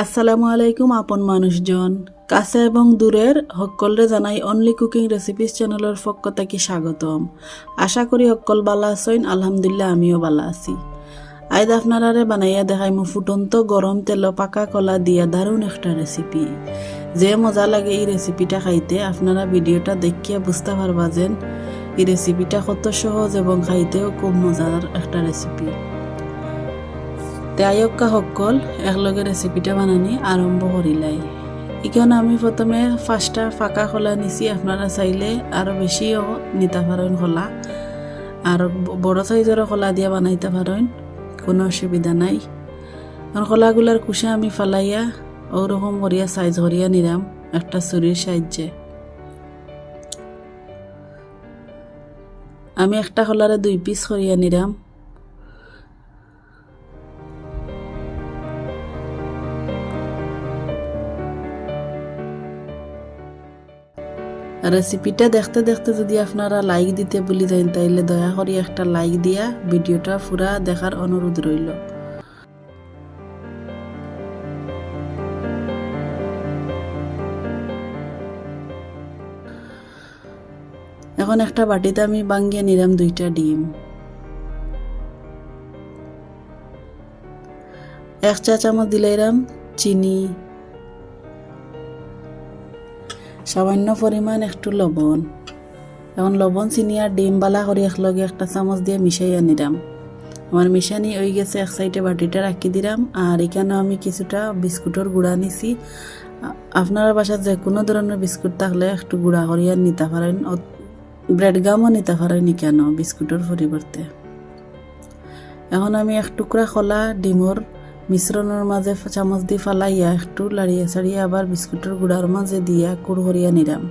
আসসালামু আলাইকুম, আপন মানুষজন। কাছে এবং দূরের সকলরে জানাই অনলি কুকিং রেসিপিস চ্যানেলের পক্ষ থেকে স্বাগতম। আশা করি সকল বালা আছেন, আলহামদুলিল্লাহ আমিও বালা আছি। আইদ আপনারারে বানাইয়া দেখাই মু ফুটন্ত গরম তেল পাকা কলা দিয়া দারুণ একটা রেসিপি যে মজা লাগে এই রেসিপিটা খাইতে, আপনারা ভিডিওটা দেখিয়া বুঝতে পারবা যেন এই রেসিপিটা কত সহজ এবং খাইতেও খুব মজার একটা রেসিপি তেয়ক্কা সকল একলগে রেসিপিটা বানানি আরম্ভ করিলাই এখানে আমি প্রথমে ফার্স্টটা ফাঁকা খোলা নিছি আপনারা চাইলে আরও বেশিও নিতে পারেন খোলা। আর বড় সাইজেরও খোলা দিয়া বানাইতে পারেন কোনো অসুবিধা নাই। আর খোলাগুলার কুশে আমি ফালাইয়া ওরকম করিয়া সাইজ করিয়া নিলাম একটা ছুরির সাহায্যে। আমি একটা খোলারে দুই পিস করিয়া নিলাম রেসিপিটা দেখতে দেখতে যদি আপনারা লাইক দিতে বলি যান, তাইলে দয়া করে একটা লাইক দিয়া ভিডিওটা পুরা দেখার অনুরোধ রইল। এখন একটা বাটিতে আমি বাঙ্গিয়ে নিলাম দুইটা ডিম। এক চা চামচ দিলাম চিনি সামান্য পরিমাণ একটু লবণ। এখন লবণ চিনি আর ডিম বালা করে একলগে একটা চামচ দিয়ে মিশাইয়া নিলাম আমার মিশানি ওই গেছে, এক সাইডে বাটিটা রাখি দিলাম আর এখানেও আমি কিছুটা বিস্কুটের গুঁড়া নিছি। আপনার বাসায় যে কোনো ধরনের বিস্কুট থাকলে একটু গুঁড়া করিয়া নিতে পারেন ব্রেড গামও নিতে পারেন কেন বিস্কুটের পরিবর্তে এখন আমি এক টুকরা খোলা ডিমর মিশ্রণের মাঝে চামচ দিয়ে ফালাইয়া একটু লাড়িয়ে ছাড়িয়ে আবার বিস্কুটের গুঁড়ার মাঝে দিয়া কুড়হরিয়া নিলাম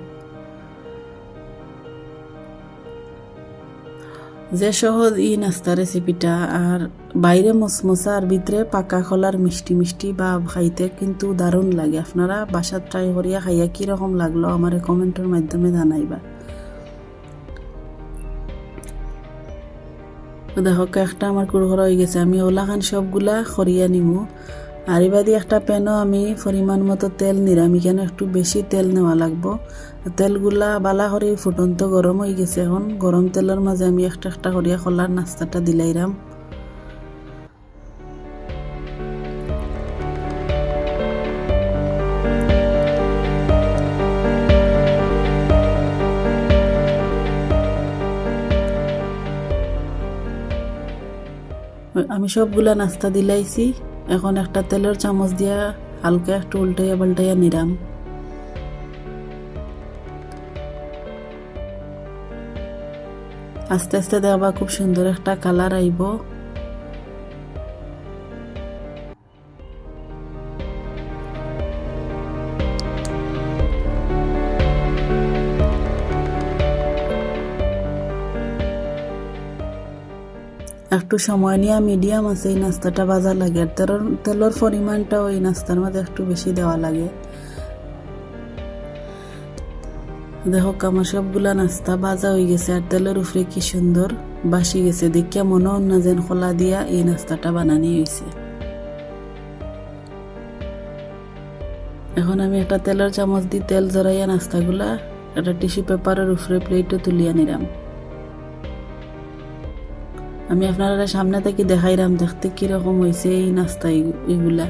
যে সহজ ই নাস্তা রেসিপিটা আর বাইরে মসমসা আর ভিতরে পাকা খোলার মিষ্টি মিষ্টি বা খাইতে কিন্তু দারুণ লাগে। আপনারা বাসার ট্রাই করিয়া খাইয়া কীরকম লাগল আমার কমেন্টের মাধ্যমে জানাইবা। দেখো একটা আমার কুড়ঘরা হয়ে গেছে। আমি ওলাখান সবগুলা খরিয়া নিমু। আর এবাদি একটা প্যানও আমি পরিমাণ মতো তেল নিলাম। কেন একটু বেশি তেল নেওয়া লাগবো? তেলগুলা বালা করে ফুটন্ত গরম হয়ে গেছে এখন। গরম তেলের মাঝে আমি একটা একটা করিয়া খোলার নাস্তাটা দিলাইরাম। আমি সবগুলা নাস্তা দিলাইছি। এখন একটা তেলের চামচ দিয়া হালকা একটু উল্টাইয়া পাল্টাইয়া নিলাম আস্তে আস্তে দেওয়া খুব সুন্দর একটা কালার আইব। একটু সময় নিয়ে মিডিয়াম আছে এই নাস্তাটা বাজা লাগে। আর তেলের তেলের পরিমাণটাও এই নাস্তার মধ্যে একটু বেশি দেওয়া লাগে। দেখো, আমার সবগুলা নাস্তা বাজা হয়ে গেছে, আর তেলের উপরে কি সুন্দর বাসি গেছে। দেখিয়া মনে না যেন খোলা দিয়া এই নাস্তাটা বানানি হয়েছে। এখন আমি একটা তেলের চামচ দিয়ে তেল জড়াইয়া নাস্তাগুলা একটা টিস্যু পেপারের উপরে প্লেটে তুলিয়া নিলাম। আমি আপনারা সামনে থেকে দেখাইলাম, দেখতে কীরকম হয়েছে এই নাস্তা এইগুলা।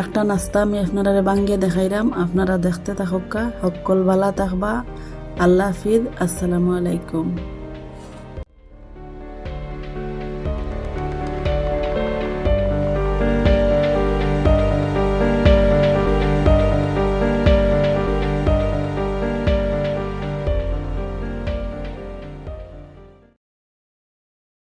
একটা নাস্তা আমি আপনারা বাঙ্গিয়ে দেখাইলাম, আপনারা দেখতে থাকা সকল বালা থাকবা। আল্লাহ হাফিজ, আসসালামু আলাইকুম।